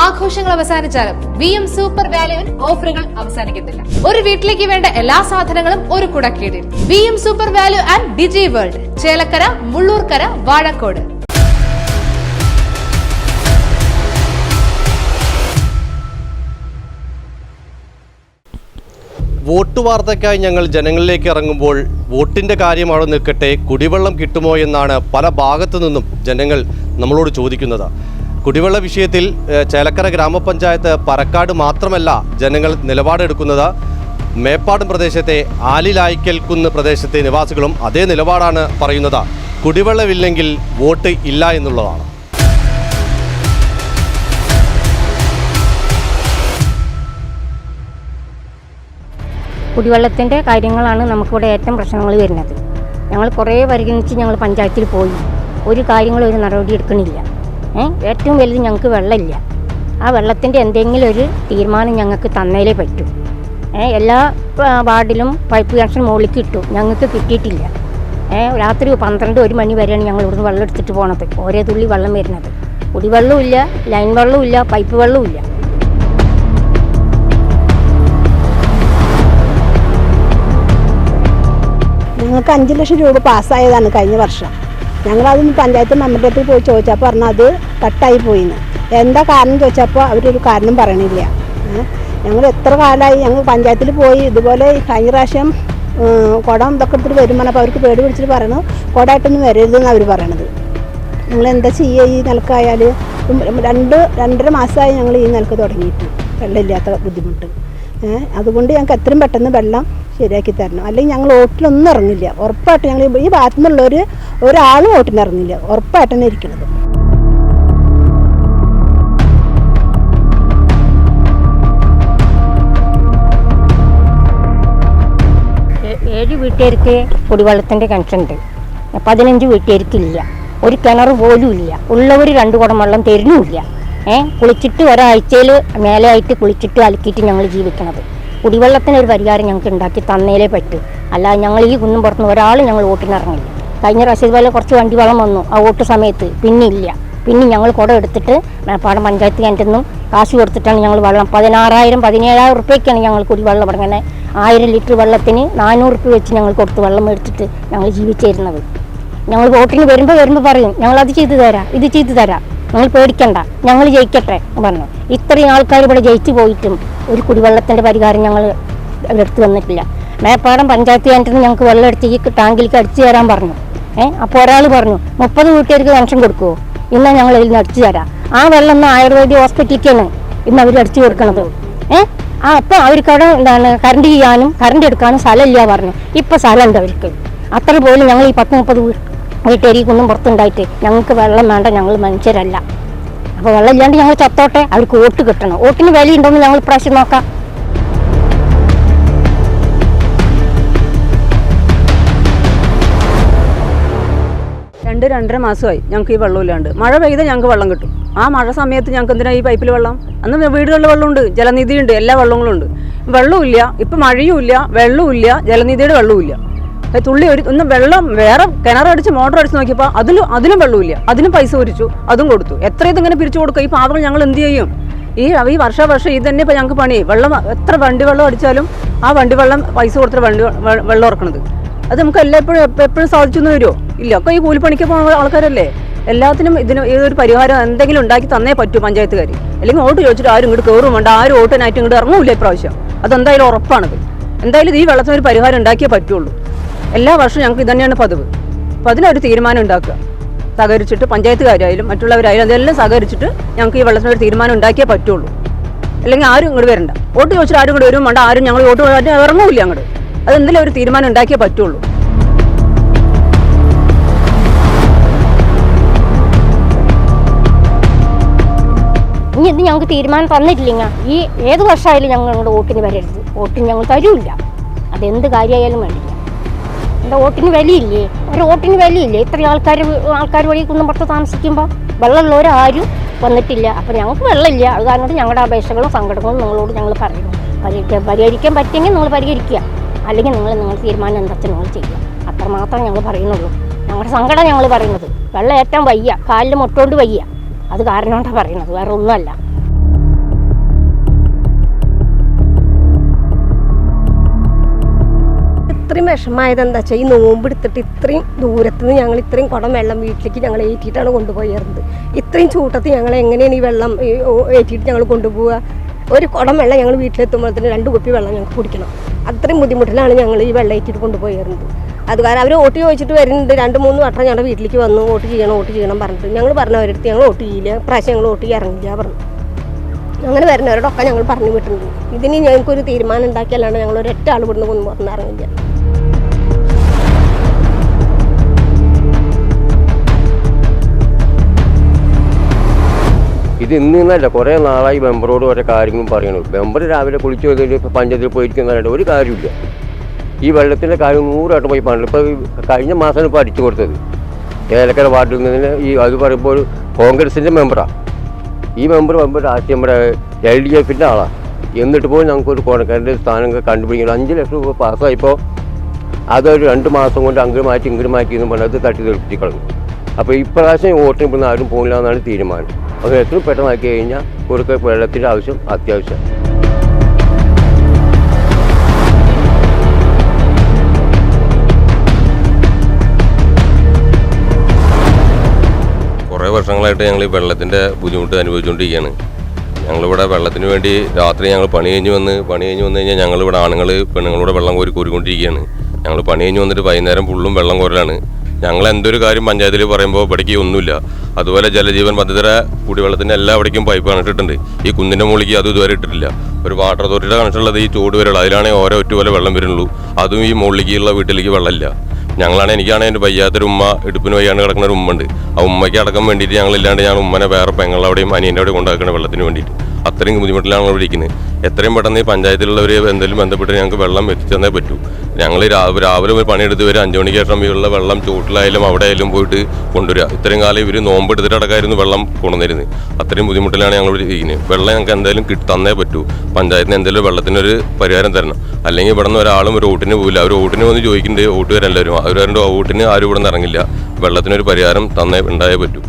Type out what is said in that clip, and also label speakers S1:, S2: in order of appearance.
S1: ആഘോഷങ്ങൾ അവസാനിച്ചാലും V M super വാല്യുവിൽ ഓഫറുകൾ അവസാനിക്കുന്നില്ല ഒരു വീട്ടിലേക്ക് വേണ്ട എല്ലാ സാധനങ്ങളും ഒരു കുടക്കീടിൽ V M super value and digi world Chelakkara Mullurkara Vazhakkode.
S2: ഞങ്ങൾ ജനങ്ങളിലേക്ക് ഇറങ്ങുമ്പോൾ നിൽക്കട്ടെ കിട്ടുമോ എന്നാണ് പല ഭാഗത്തു നിന്നും ജനങ്ങൾ നമ്മളോട് ചോദിക്കുന്നത്. കുടിവെള്ള വിഷയത്തിൽ ചേലക്കര ഗ്രാമപഞ്ചായത്ത് പറക്കാട് മാത്രമല്ല ജനങ്ങൾ നിലപാടെടുക്കുന്നത്. മേപ്പാടും പ്രദേശത്തെ ആലിലായ്ക്കൽ കുന്ന് പ്രദേശത്തെ നിവാസികളും അതേ നിലപാടാണ് പറയുന്നത്. കുടിവെള്ളമില്ലെങ്കിൽ വോട്ട് ഇല്ല എന്നുള്ളതാണ്.
S3: കുടിവെള്ളത്തിന്റെ കാര്യങ്ങളാണ് നമുക്കിവിടെ ഏറ്റവും പ്രശ്നങ്ങൾ വരുന്നത്. ഞങ്ങൾ കുറേ പരിഗണിച്ച് ഞങ്ങൾ പഞ്ചായത്തിൽ പോയി. ഒരു കാര്യങ്ങളും ഒരു നടപടി എടുക്കണില്ല. ഏറ്റവും വലുത് ഞങ്ങൾക്ക് വെള്ളമില്ല. ആ വെള്ളത്തിന്റെ എന്തെങ്കിലും ഒരു തീരുമാനം ഞങ്ങൾക്ക് തന്നേലേ പറ്റൂ. എല്ലാ വാർഡിലും പൈപ്പ് കണക്ഷൻ മുകളിലേക്ക് കിട്ടും ഞങ്ങൾക്ക് കിട്ടിയിട്ടില്ല. രാത്രി പന്ത്രണ്ട് ഒരു മണി വരെയാണ് ഞങ്ങൾ ഇവിടുന്ന് വെള്ളം എടുത്തിട്ട് പോണത്. ഓരോ തുള്ളി വെള്ളം വരുന്നത്. കുടിവെള്ളവും ഇല്ല ലൈൻ വെള്ളവും ഇല്ല പൈപ്പ് വെള്ളവും ഇല്ല.
S4: ഞങ്ങൾക്ക് അഞ്ച് ലക്ഷം രൂപ പാസ്സായതാണ് കഴിഞ്ഞ വർഷം. ഞങ്ങളതൊന്ന് പഞ്ചായത്ത് അടുത്ത് പോയി ചോദിച്ചപ്പോൾ പറഞ്ഞു അത് കട്ടായി പോയിന്ന്. എന്താ കാരണം ചോദിച്ചപ്പോൾ അവരൊരു കാരണം പറയണില്ല. ഞങ്ങൾ എത്ര കാലമായി ഞങ്ങൾ പഞ്ചായത്തിൽ പോയി ഇതുപോലെ കഴിഞ്ഞ പ്രാവശ്യം കുടം ഇതൊക്കെ എടുത്തിട്ട് വരും പറഞ്ഞപ്പോൾ അവർക്ക് പേടി പിടിച്ചിട്ട് പറയണു കുടമായിട്ടൊന്നും വരരുതെന്ന് അവർ പറയണത്. ഞങ്ങൾ എന്താ ചെയ്യുക ഈ നിലക്കായാൽ രണ്ട് രണ്ടര മാസമായി ഞങ്ങൾ ഈ നിലയ്ക്ക് തുടങ്ങിയിട്ട് വെള്ളമില്ലാത്ത ബുദ്ധിമുട്ട്. അതുകൊണ്ട് ഞങ്ങൾക്ക് എത്രയും പെട്ടെന്ന് വെള്ളം ശരിയാക്കി തരണം. അല്ലെങ്കിൽ ഞങ്ങൾ ഓട്ടിലൊന്നും ഇറങ്ങില്ല. ഉറപ്പായിട്ട് ഞങ്ങൾ ഈ ഭാഗത്തു നിന്നുള്ളവർ ഒരാളും ഓട്ടിന് ഇറങ്ങില്ല. ഉറപ്പായിട്ട് തന്നെ ഇരിക്കുന്നത്
S3: ഏഴ് വീട്ടുകാർക്ക് കുടിവെള്ളത്തിന്റെ കിണറ്റുണ്ട്. പതിനഞ്ച് വീട്ടുകാർക്കില്ല ഒരു കിണർ പോലും ഇല്ല. ഉള്ളവർ രണ്ട് കുടം വെള്ളം തരുന്നുമില്ല. ഏഹ് കുളിച്ചിട്ട് ഒരാഴ്ചയിൽ മേലെയായിട്ട് കുളിച്ചിട്ട് അലക്കിയിട്ട് ഞങ്ങൾ ജീവിക്കണത്. കുടിവെള്ളത്തിന് ഒരു പരിഹാരം ഞങ്ങൾക്ക് ഉണ്ടാക്കി തന്നേലേ പറ്റൂ. അല്ലാതെ ഞങ്ങൾ ഈ കുന്നും പുറത്തുനിന്ന് ഒരാൾ ഞങ്ങൾ ഓട്ടിനിറങ്ങില്ല കഴിഞ്ഞ പ്രാവശ്യം ഇതുപോലെ കുറച്ച് വണ്ടി വളം വന്നു. ആ വോട്ട് സമയത്ത് പിന്നെ ഇല്ല. പിന്നെ ഞങ്ങൾ കുടം എടുത്തിട്ട് മേപ്പാടം പഞ്ചായത്ത് കിണറ്റിൽ നിന്നും കാശ് കൊടുത്തിട്ടാണ് ഞങ്ങൾ വെള്ളം. പതിനാറായിരം പതിനേഴായിരം റുപ്യക്കാണ് ഞങ്ങൾ കുടിവെള്ളം ഇറങ്ങനെ ആയിരം ലിറ്റർ വെള്ളത്തിന് നാനൂറ് റുപ്യ വെച്ച് ഞങ്ങൾ കൊടുത്ത് വെള്ളം എടുത്തിട്ട് ഞങ്ങൾ ജീവിച്ചിരുന്നത്. ഞങ്ങൾ വോട്ടിന് വരുമ്പോൾ വരുമ്പോൾ പറയും ഞങ്ങൾ അത് ചെയ്തു തരാം ഇത് ചെയ്തു തരാം. നിങ്ങൾ പേടിക്കണ്ട. ഞങ്ങൾ ജയിക്കട്ടെ പറഞ്ഞു. ഇത്രയും ആൾക്കാർ ഇവിടെ ജയിച്ചു പോയിട്ടും ഒരു കുടിവെള്ളത്തിന്റെ പരിഹാരം ഞങ്ങൾ എടുത്തു വന്നിട്ടില്ല. മേപ്പാടം പഞ്ചായത്ത് കേന്ദ്രത്തിൽ നിന്ന് ഞങ്ങൾക്ക് വെള്ളം എടുത്ത് ഈ ടാങ്കിലേക്ക് അടിച്ചു തരാൻ പറഞ്ഞു. ഏഹ് അപ്പോൾ ഒരാൾ പറഞ്ഞു മുപ്പത് വീട്ടുകാർക്ക് പെൻഷൻ കൊടുക്കുമോ ഇന്ന് ഞങ്ങൾ ഇതിൽ നിന്ന് അടിച്ചു തരാം. ആ വെള്ളം ഒന്ന് ആയുർവേദ ഹോസ്പിറ്റലിലേക്കാണ് ഇന്ന് അവർ അടിച്ചു കൊടുക്കണത്. ഏഹ് ആ അപ്പോൾ അവർക്ക് അവിടെ എന്താണ് കറണ്ട് ചെയ്യാനും കറണ്ട് എടുക്കാനും സ്ഥലമില്ല പറഞ്ഞു. ഇപ്പം സ്ഥലമുണ്ട് അവർക്ക്. അത്ര പോലും ഞങ്ങൾ ഈ പത്ത് മുപ്പത് വീട്ടുകാരിക്കൊന്നും പുറത്തുണ്ടായിട്ട് ഞങ്ങൾക്ക് വെള്ളം വേണ്ട ഞങ്ങൾ മനുഷ്യരല്ല. അപ്പോൾ വെള്ളം ഇല്ലാണ്ട് ഞങ്ങൾ ചത്തോട്ടെ അവർക്ക് വോട്ട് കിട്ടണം. വോട്ടിന് വിലയുണ്ടോന്ന് ഞങ്ങൾ ഇപ്രാവശ്യം നോക്കാം.
S5: രണ്ട് രണ്ടര മാസമായി ഞങ്ങൾക്ക് ഈ വെള്ളമില്ലാണ്ട് മഴ പെയ്താൽ ഞങ്ങൾക്ക് വെള്ളം കിട്ടും. ആ മഴ സമയത്ത് ഞങ്ങൾക്ക് എന്തിനാ ഈ പൈപ്പിൽ വെള്ളം? അന്ന് വീടുകളിൽ വെള്ളമുണ്ട് ജലനിധിയുണ്ട് എല്ലാ വെള്ളങ്ങളും ഉണ്ട്. വെള്ളമില്ല ഇപ്പം മഴയും ഇല്ല വെള്ളമില്ല ജലനിധിയുടെ വെള്ളമില്ല തുള്ളി ഒരു ഒന്ന് വെള്ളം വേറെ കിണറടിച്ച് മോട്ടർ അടിച്ച് നോക്കിയപ്പോൾ അതിലും അതിലും വെള്ളമില്ല അതിനും പൈസ ഒരിച്ചു അതും കൊടുത്തു. എത്ര ഇതിങ്ങനെ പിരിച്ചു കൊടുക്കുക ഈ പാവകൾ ഞങ്ങൾ എന്ത് ചെയ്യും? ഈ ഈ വർഷ വർഷം ഇത് തന്നെ ഇപ്പം ഞങ്ങൾക്ക് പണി. വെള്ളം എത്ര വണ്ടി വെള്ളം അടിച്ചാലും ആ വണ്ടി വെള്ളം പൈസ കൊടുത്തിട്ട് വണ്ടി വെള്ളം ഇറക്കണത് അത് നമുക്ക് എല്ലായ്പ്പോഴും എപ്പോഴും സാധിച്ചു എന്ന് വരുമോ? ഇല്ല. ഒക്കെ ഈ കൂലിപ്പണിക്ക് പോകുന്ന ആൾക്കാരല്ലേ? എല്ലാത്തിനും ഇതിന് ഏതൊരു പരിഹാരം എന്തെങ്കിലും ഉണ്ടാക്കി തന്നേ പറ്റൂ പഞ്ചായത്തുകാർ അല്ലെങ്കിൽ വോട്ട് ചോദിച്ചിട്ട് ആരും ഇങ്ങോട്ട് കയറും വേണ്ട. ആരും വോട്ടിനായിട്ട് ഇങ്ങോട്ട് ഇറങ്ങൂല ഇപ്രാവശ്യം. അതെന്തായാലും ഉറപ്പാണത്. എന്തായാലും ഈ വെള്ളത്തിനൊരു പരിഹാരം ഉണ്ടാക്കിയേ പറ്റുള്ളൂ. എല്ലാ വർഷവും ഞങ്ങൾക്ക് ഇതന്നെയാണ് പതിവ്. അപ്പം അതിനൊരു തീരുമാനം ഉണ്ടാക്കുക. സഹകരിച്ചിട്ട് പഞ്ചായത്തുകാരായാലും മറ്റുള്ളവരായാലും അതെല്ലാം സഹകരിച്ചിട്ട് ഞങ്ങൾക്ക് ഈ വെള്ളത്തിനൊരു തീരുമാനം ഉണ്ടാക്കിയേ പറ്റുള്ളൂ. അല്ലെങ്കിൽ ആരും ഇങ്ങോട്ട് വരണ്ട. വോട്ട് ചോദിച്ചിട്ട് ആരും ഇങ്ങോട്ട് വരും വേണ്ട ആരും ഞങ്ങൾ വോട്ട് ഇറങ്ങൂല്ല ഇറങ്ങൂല അങ്ങോട്ട് അതെന്തെങ്കിലും ഒരു തീരുമാനം ഉണ്ടാക്കിയേ പറ്റുള്ളൂ.
S3: ഇനി ഇത് ഞങ്ങൾക്ക് തീരുമാനം തന്നിട്ടില്ലെങ്കിൽ ഈ ഏത് വർഷമായാലും ഞങ്ങൾ ഞങ്ങളുടെ വോട്ടിന് വരരുത്. വോട്ടിന് ഞങ്ങൾ തരൂല്ല. അതെന്ത് കാര്യമായാലും വേണ്ടില്ല. എന്താ വോട്ടിന് വിലയില്ലേ? ഒരു വോട്ടിന് വിലയില്ലേ? ഇത്രയും ആൾക്കാർ ആൾക്കാർ വഴി കുന്നമ്പുറത്ത് താമസിക്കുമ്പോൾ വെള്ളമുള്ളവരാരും വന്നിട്ടില്ല. അപ്പം ഞങ്ങൾക്ക് വെള്ളമില്ല. അത് കാരണം ഞങ്ങളുടെ അപേക്ഷകളും സങ്കടങ്ങളും നിങ്ങളോട് ഞങ്ങൾ പറയുന്നു പരിഹരിക്കാൻ പരിഹരിക്കാൻ പറ്റുമെങ്കിൽ നിങ്ങൾ പരിഹരിക്കുക. അല്ലെങ്കിൽ നിങ്ങൾ നിങ്ങൾ തീരുമാനം എന്താ നിങ്ങൾ ചെയ്യുക. അത്രമാത്രം ഞങ്ങൾ പറയുന്നുള്ളൂ. ഞങ്ങളുടെ സങ്കടം ഞങ്ങൾ പറയുന്നത്. വെള്ളം ഏറ്റവും വയ്യ. കാലിൽ മുട്ടോണ്ട് വയ്യ. അത് കാരണം കൊണ്ടാണ് പറയുന്നത്. വേറെ ഒന്നുമല്ല.
S6: ഇത്രയും വിഷമായത് എന്താ വെച്ചാൽ ഈ നോമ്പ് എടുത്തിട്ട് ഇത്രയും ദൂരത്ത് നിന്ന് ഞങ്ങൾ ഇത്രയും കുടം വെള്ളം വീട്ടിലേക്ക് ഞങ്ങൾ ഏറ്റിയിട്ടാണ് കൊണ്ടുപോയിരുന്നത്. ഇത്രയും ചൂട്ടത്ത് ഞങ്ങൾ എങ്ങനെയാണ് ഈ വെള്ളം ഏറ്റിയിട്ട് ഞങ്ങൾ കൊണ്ടുപോവുക? ഒരു കുടം വെള്ളം ഞങ്ങൾ വീട്ടിലെത്തുമ്പോഴത്തേന് രണ്ട് കുപ്പി വെള്ളം ഞങ്ങൾക്ക് കുടിക്കണം. അത്രയും ബുദ്ധിമുട്ടിലാണ് ഞങ്ങൾ ഈ വെള്ളം ഏറ്റിട്ട് കൊണ്ടുപോയിരുന്നത്. അത് കാരണം അവർ വോട്ട് ചോദിച്ചിട്ട് വരുന്നുണ്ട്. രണ്ട് മൂന്ന് വട്ടം ഞങ്ങളുടെ വീട്ടിലേക്ക് വന്നു വോട്ട് ചെയ്യണം വോട്ട് ചെയ്യണം പറഞ്ഞിട്ട്. ഞങ്ങൾ പറഞ്ഞ അവരടുത്ത് ഞങ്ങൾ വോട്ട് ചെയ്യില്ല. പ്രാവശ്യം ഞങ്ങൾ വോട്ട് ഇറങ്ങില്ല പറഞ്ഞു. അങ്ങനെ വരുന്നവരോടൊക്കെ ഞങ്ങൾ പറഞ്ഞു വിട്ടിട്ടുണ്ട്. ഇതിന് ഞങ്ങൾക്കൊരു തീരുമാനം ഉണ്ടാക്കിയാലാണ് ഞങ്ങൾ ഒരൊറ്റ ആൾ ഇവിടുന്ന് കൊന്നു പറഞ്ഞ്
S7: ഇത് ഇന്ന് ഇന്നല്ല കുറേ നാളായി മെമ്പറോട് ഓരോ കാര്യങ്ങളും പറയണു. മെമ്പർ രാവിലെ കുളിച്ചു വന്നിട്ട് പഞ്ചായത്തിൽ പോയിരിക്കുന്നതായിട്ട് ഒരു കാര്യമില്ല ഈ വെള്ളത്തിന്റെ കാര്യം നൂറായിട്ട് പോയി പറഞ്ഞു ഇപ്പോൾ കഴിഞ്ഞ മാസമാണ് ഇപ്പോൾ അടിച്ചു കൊടുത്തത്. ഏലക്കര വാർഡിൽ നിന്ന് ഈ അത് പറയുമ്പോൾ കോൺഗ്രസിന്റെ മെമ്പറാണ് ഈ മെമ്പർ മെമ്പർ രാഷ്ട്രീയ നമ്മുടെ എൽ ഡി എഫിന്റെ ആളാണ് എന്നിട്ട് പോലും ഞങ്ങൾക്കൊരു കോണക്കാരന്റെ സ്ഥാനം കണ്ടുപിടിക്കണം അഞ്ച് ലക്ഷം രൂപ പാസ്സായപ്പോൾ അതൊരു രണ്ട് മാസം കൊണ്ട് അങ്ങോട്ട് മാറ്റി ഇങ്ങോട്ട് മാറ്റി എന്ന് പറഞ്ഞത് തട്ടി തെളിപ്പിച്ച് കളഞ്ഞു. അപ്പോൾ ഇപ്രാവശ്യം വോട്ടിന് ഇപ്പം ആരും പോകില്ല എന്നാണ് തീരുമാനം. അത് എത്രയും പെട്ടെന്നാക്കി കഴിഞ്ഞാൽ കൊടുക്ക വെള്ളത്തിന്റെ ആവശ്യം അത്യാവശ്യം.
S8: കുറേ വർഷങ്ങളായിട്ട് ഞങ്ങൾ ഈ വെള്ളത്തിന്റെ ബുദ്ധിമുട്ട് അനുഭവിച്ചുകൊണ്ടിരിക്കുകയാണ്. ഞങ്ങളിവിടെ വെള്ളത്തിന് വേണ്ടി രാത്രി ഞങ്ങൾ പണി കഴിഞ്ഞ് വന്ന് പണി കഴിഞ്ഞ് വന്നു കഴിഞ്ഞാൽ ഞങ്ങളിവിടെ ആണുങ്ങൾ പെണ്ണുങ്ങളൂടെ വെള്ളം കോരി കോരിക്കൊണ്ടിരിക്കുകയാണ്. ഞങ്ങൾ പണി കഴിഞ്ഞ് വന്നിട്ട് വൈകുന്നേരം ഫുള്ളും വെള്ളം കോരലാണ്. ഞങ്ങൾ എന്തൊരു കാര്യം പഞ്ചായത്തിൽ പറയുമ്പോൾ ഇവിടേക്ക് ഒന്നുമില്ല. അതുപോലെ ജലജീവൻ പദ്ധതിയുടെ കുടിവെള്ളത്തിന്റെ എല്ലാ ഇവിടേക്കും പൈപ്പ് കണക്റ്റിട്ടുണ്ട് ഈ കുന്നിന്റെ മുകളിലേക്ക് അത് ഇതുവരെ ഇട്ടിട്ടില്ല. ഒരു വാട്ടർ അതോറിറ്റിയുടെ കണക്ഷൻ ഉള്ളത് ഈ ചൂട് വരുള്ളൂ അതിലാണെങ്കിൽ ഓരോ ഒറ്റ പോലെ വെള്ളം വരുന്നുള്ളൂ. അതും ഈ മുകളിലേക്കുള്ള വീട്ടിലേക്ക് വെള്ളമില്ല. ഞങ്ങളാണ് എനിക്കാണ് എന്റെ വയ്യാത്തൊരു ഉമ്മ ഇടുപ്പിന് വയ്യാണ്ട് കിടക്കുന്ന ഒരു ഉമ്മ ഉണ്ട് ആ ഉമ്മയ്ക്ക് അടക്കം വേണ്ടിയിട്ട് ഞങ്ങൾ ഞാൻ ഉമ്മനെ വേറെ പെങ്ങളവിടെയും അനിയന്റെ അവിടെ കൊണ്ടാക്കുന്ന വെള്ളത്തിന് വേണ്ടിയിട്ട്. അത്രയും ബുദ്ധിമുട്ടിലാണ് ഇവിടെ ഇരിക്കുന്നത്. എത്രയും പെട്ടെന്ന് ഈ പഞ്ചായത്തിലുള്ളവർ എന്തെങ്കിലും ബന്ധപ്പെട്ട് ഞങ്ങൾക്ക് വെള്ളം എത്തിച്ചെന്നേ പറ്റൂ. ഞങ്ങൾ രാവിലെ ഒരു പണിയെടുത്ത് വരും അഞ്ചു മണിക്ക് ശേഷം ഇവരുടെ വെള്ളം ചൂട്ടിലായാലും അവിടെ ആയാലും പോയിട്ട് കൊണ്ടുവരിക. ഇത്രയും കാലം ഇവർ നോമ്പ് എടുത്തിട്ട് അടക്കമായിരുന്നു വെള്ളം കൊണ്ടുവന്നിരുന്നത്. അത്രയും ബുദ്ധിമുട്ടിലാണ് ഞങ്ങൾ ഇരിക്കുന്നത്. വെള്ളം ഞങ്ങൾക്ക് എന്തായാലും കിട്ടി തന്നേ പറ്റൂ. പഞ്ചായത്തിന് എന്തെങ്കിലും വെള്ളത്തിനൊരു പരിഹാരം തരണം. അല്ലെങ്കിൽ ഇവിടെ നിന്ന് ഒരാളും ഒരു ഓട്ടിന് പോകില്ല അവർ ഓട്ടിന് വന്ന് ചോദിക്കുന്നുണ്ട്. ഓട്ട് വരാൻ എല്ലാവരും അവർ വോട്ടിന് ആരും ഇവിടെ നിന്ന് ഇറങ്ങില്ല. വെള്ളത്തിനൊരു പരിഹാരം തന്നേ ഉണ്ടായേ പറ്റൂ.